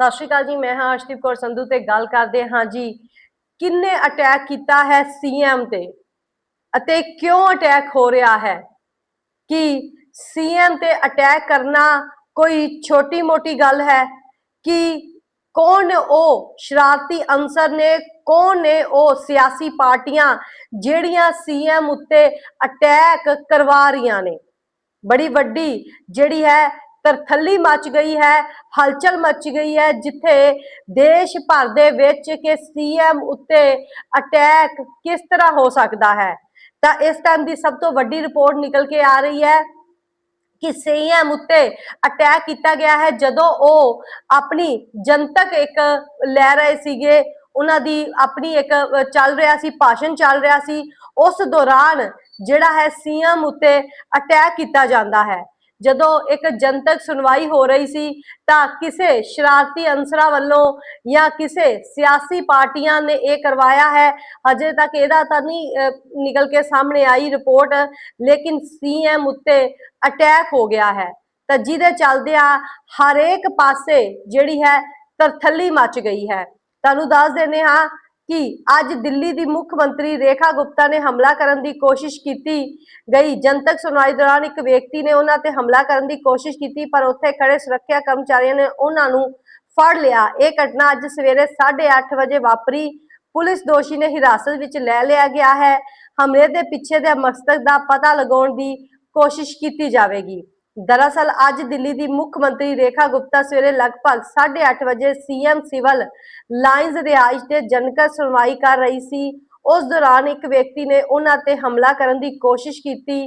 ਸਤਿ ਸ਼੍ਰੀ ਅਕਾਲ ਜੀ, ਮੈਂ ਹਾਂ ਅਰਸ਼ਦੀਪ ਕੌਰ ਸੰਧੂ ਤੇ ਗੱਲ ਕਰਦੇ ਹਾਂ ਜੀ, ਕਿੰਨੇ ਅਟੈਕ ਕੀਤਾ ਹੈ ਸੀਐਮ ਤੇ ਅਤੇ ਕਿਉਂ ਅਟੈਕ ਹੋ ਰਿਹਾ ਹੈ? ਕਿ ਸੀਐਮ ਤੇ ਅਟੈਕ ਕਰਨਾ ਕੋਈ ਛੋਟੀ ਮੋਟੀ ਗੱਲ ਹੈ? ਕਿ ਕੌਣ ਉਹ ਸ਼ਰਾਰਤੀ ਅੰਸਰ ਨੇ, ਕੌਣ ਨੇ ਉਹ ਸਿਆਸੀ ਪਾਰਟੀਆਂ ਜਿਹੜੀਆਂ ਸੀਐਮ ਉੱਤੇ ਅਟੈਕ ਕਰਵਾ ਰਹੀਆਂ ਨੇ? ਬੜੀ ਵੱਡੀ ਜਿਹੜੀ ਹੈ ਤਰਥੱਲੀ ਮਚ ਗਈ ਹੈ, ਹਲਚਲ ਮਚ ਗਈ ਹੈ, ਜਿੱਥੇ ਦੇਸ਼ ਭਰ ਦੇ ਵਿੱਚ ਕਿ ਸੀਐਮ ਉੱਤੇ ਅਟੈਕ ਕਿਸ ਤਰ੍ਹਾਂ ਹੋ ਸਕਦਾ ਹੈ। ਤਾਂ ਇਸ ਟਾਈਮ ਦੀ ਸਭ ਤੋਂ ਵੱਡੀ ਰਿਪੋਰਟ ਨਿਕਲ ਕੇ ਆ ਰਹੀ ਹੈ ਕਿ ਸੀਐਮ ਉੱਤੇ ਅਟੈਕ ਕੀਤਾ ਗਿਆ ਹੈ, ਜਦੋਂ ਉਹ ਆਪਣੀ ਜਨਤਕ ਇੱਕ ਲੈ ਰਹੇ ਸੀਗੇ, ਉਹਨਾਂ ਦੀ ਆਪਣੀ ਇੱਕ ਚੱਲ ਰਿਹਾ ਸੀ, ਭਾਸ਼ਣ ਚੱਲ ਰਿਹਾ ਸੀ, ਉਸ ਦੌਰਾਨ ਜਿਹੜਾ ਹੈ ਸੀਐਮ ਉੱਤੇ ਅਟੈਕ ਕੀਤਾ ਜਾਂਦਾ ਹੈ। ਜਦੋਂ ਇੱਕ ਜਨਤਕ ਸੁਣਵਾਈ ਹੋ ਰਹੀ ਸੀ ਤਾਂ ਕਿਸੇ ਸ਼ਰਾਰਤੀ ਅੰਸਰਾਂ ਵੱਲੋਂ ਜਾਂ ਕਿਸੇ ਸਿਆਸੀ ਪਾਰਟੀਆਂ ਨੇ ਇਹ ਕਰਵਾਇਆ ਹੈ। ਹਜੇ ਤੱਕ ਇਹਦਾ ਤਾਂ ਨਹੀਂ ਨਿਕਲ ਕੇ ਸਾਹਮਣੇ ਆਈ ਰਿਪੋਰਟ, ਲੇਕਿਨ ਸੀਐਮ ਉੱਤੇ ਅਟੈਕ ਹੋ ਗਿਆ ਹੈ। ਤਾਂ ਜਿਹਦੇ ਚੱਲਦਿਆਂ ਹਰੇਕ ਪਾਸੇ ਜਿਹੜੀ ਹੈ ਤਰਥੱਲੀ ਮਚ ਗਈ ਹੈ। ਤੁਹਾਨੂੰ ਦੱਸ ਦਿੰਦੇ ਹਾਂ ਕਿ ਅੱਜ ਦਿੱਲੀ ਦੀ ਮੁੱਖ ਮੰਤਰੀ ਰੇਖਾ ਗੁਪਤਾ ਨੇ ਹਮਲਾ ਕਰਨ ਦੀ ਕੋਸ਼ਿਸ਼ ਕੀਤੀ ਗਈ। ਜਨਤਕ ਸੁਣਵਾਈ ਦੌਰਾਨ ਇੱਕ ਵਿਅਕਤੀ ਨੇ ਉਹਨਾਂ ਤੇ ਹਮਲਾ ਕਰਨ ਦੀ ਕੋਸ਼ਿਸ਼ ਕੀਤੀ, ਪਰ ਉੱਥੇ ਖੜੇ ਸੁਰੱਖਿਆ ਕਰਮਚਾਰੀਆਂ ਨੇ ਉਹਨਾਂ ਨੂੰ ਫੜ ਲਿਆ। ਇਹ ਘਟਨਾ ਅੱਜ ਸਵੇਰੇ 8:30 ਵਜੇ ਵਾਪਰੀ। ਪੁਲਿਸ ਦੋਸ਼ੀ ਨੇ ਹਿਰਾਸਤ ਵਿੱਚ ਲੈ ਲਿਆ ਗਿਆ ਹੈ। ਹਮਲੇ ਦੇ ਪਿੱਛੇ ਦੇ ਮਕਸਦ ਦਾ ਪਤਾ ਲਗਾਉਣ ਦੀ ਕੋਸ਼ਿਸ਼ ਕੀਤੀ ਜਾਵੇਗੀ। ਦਰਅਸਲ ਅੱਜ ਦਿੱਲੀ ਦੀ ਮੁੱਖ ਮੰਤਰੀ ਰੇਖਾ ਗੁਪਤਾ ਸਵੇਰੇ ਲਗਭਗ 8:30 ਵਜੇ ਸੀਐਮ ਸਿਵਲ ਲਾਈਨਜ਼ ਰਿਹਾਇਸ਼ ਤੇ ਜਨਕਰ ਸੁਣਵਾਈ ਕਰ ਰਹੀ ਸੀ। ਉਸ ਦੌਰਾਨ ਇੱਕ ਵਿਅਕਤੀ ਨੇ ਉਹਨਾਂ ਤੇ ਹਮਲਾ ਕਰਨ ਦੀ ਕੋਸ਼ਿਸ਼ ਕੀਤੀ।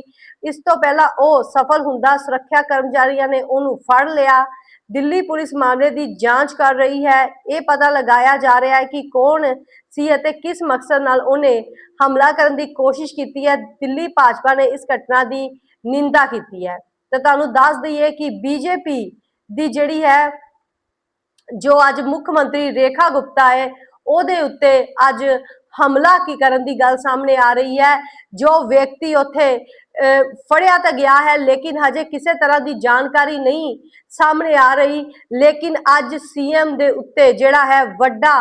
ਇਸ ਤੋਂ ਪਹਿਲਾਂ ਉਹ ਸਫਲ ਹੁੰਦਾ ਸੁਰੱਖਿਆ ਕਰਮਚਾਰੀਆਂ ਨੇ ਉਹਨੂੰ ਫੜ ਲਿਆ। ਦਿੱਲੀ ਪੁਲਿਸ ਮਾਮਲੇ ਦੀ ਜਾਂਚ ਕਰ ਰਹੀ ਹੈ। ਇਹ ਪਤਾ ਲਗਾਇਆ ਜਾ ਰਿਹਾ ਹੈ ਕਿ ਕੌਣ ਸੀ ਅਤੇ ਕਿਸ ਮਕਸਦ ਨਾਲ ਉਹਨੇ ਹਮਲਾ ਕਰਨ ਦੀ ਕੋਸ਼ਿਸ਼ ਕੀਤੀ ਹੈ। ਦਿੱਲੀ ਭਾਜਪਾ ਨੇ ਇਸ ਘਟਨਾ ਦੀ ਨਿੰਦਾ ਕੀਤੀ ਹੈ। ਤੇ ਤੁਹਾਨੂੰ ਦੱਸ ਦਈਏ ਕਿ ਬੀਜੇਪੀ ਦੀ ਜਿਹੜੀ ਹੈ, ਜੋ ਅੱਜ ਮੁੱਖ ਮੰਤਰੀ ਰੇਖਾ ਗੁਪਤਾ ਹੈ, ਉਹਦੇ ਉੱਤੇ ਅੱਜ ਹਮਲਾ ਕੀ ਕਰਨ ਦੀ ਗੱਲ ਸਾਹਮਣੇ ਆ ਰਹੀ ਹੈ, ਜੋ ਵਿਅਕਤੀ ਉੱਥੇ ਫੜਿਆ ਤਾਂ ਗਿਆ ਹੈ, ਲੇਕਿਨ ਹਜੇ ਕਿਸੇ ਤਰ੍ਹਾਂ ਦੀ ਜਾਣਕਾਰੀ ਨਹੀਂ ਸਾਹਮਣੇ ਆ ਰਹੀ। ਲੇਕਿਨ ਅੱਜ ਸੀਐਮ ਦੇ ਉੱਤੇ ਜਿਹੜਾ ਹੈ, ਵੱਡਾ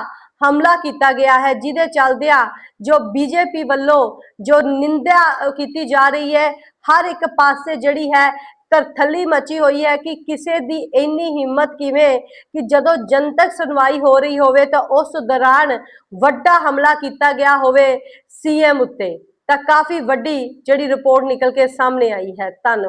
ਹਮਲਾ ਕੀਤਾ ਗਿਆ ਹੈ, ਜਿਹਦੇ ਚੱਲਦਿਆਂ ਜੋ ਬੀਜੇਪੀ ਵੱਲੋਂ ਜੋ ਨਿੰਦਿਆ ਕੀਤੀ ਜਾ ਰਹੀ ਹੈ, ਹਰ ਇੱਕ ਪਾਸੇ ਜਿਹੜੀ ਹੈ ਤਰਥੱਲੀ ਮਚੀ ਹੋਈ ਹੈ ਕਿ ਕਿਸੇ ਦੀ ਇੰਨੀ ਹਿੰਮਤ ਕਿਵੇਂ ਕਿ ਜਦੋਂ ਜਨਤਕ ਸੁਣਵਾਈ ਹੋ ਰਹੀ ਹੋਵੇ ਤਾਂ ਉਸ ਦੌਰਾਨ ਵੱਡਾ ਹਮਲਾ ਕੀਤਾ ਗਿਆ ਹੋਵੇ ਸੀਐਮ ਉੱਤੇ। ਤਾਂ ਕਾਫੀ ਵੱਡੀ ਜਿਹੜੀ ਰਿਪੋਰਟ ਨਿਕਲ ਕੇ ਸਾਹਮਣੇ ਆਈ ਹੈ। ਧੰਨਵਾਦ।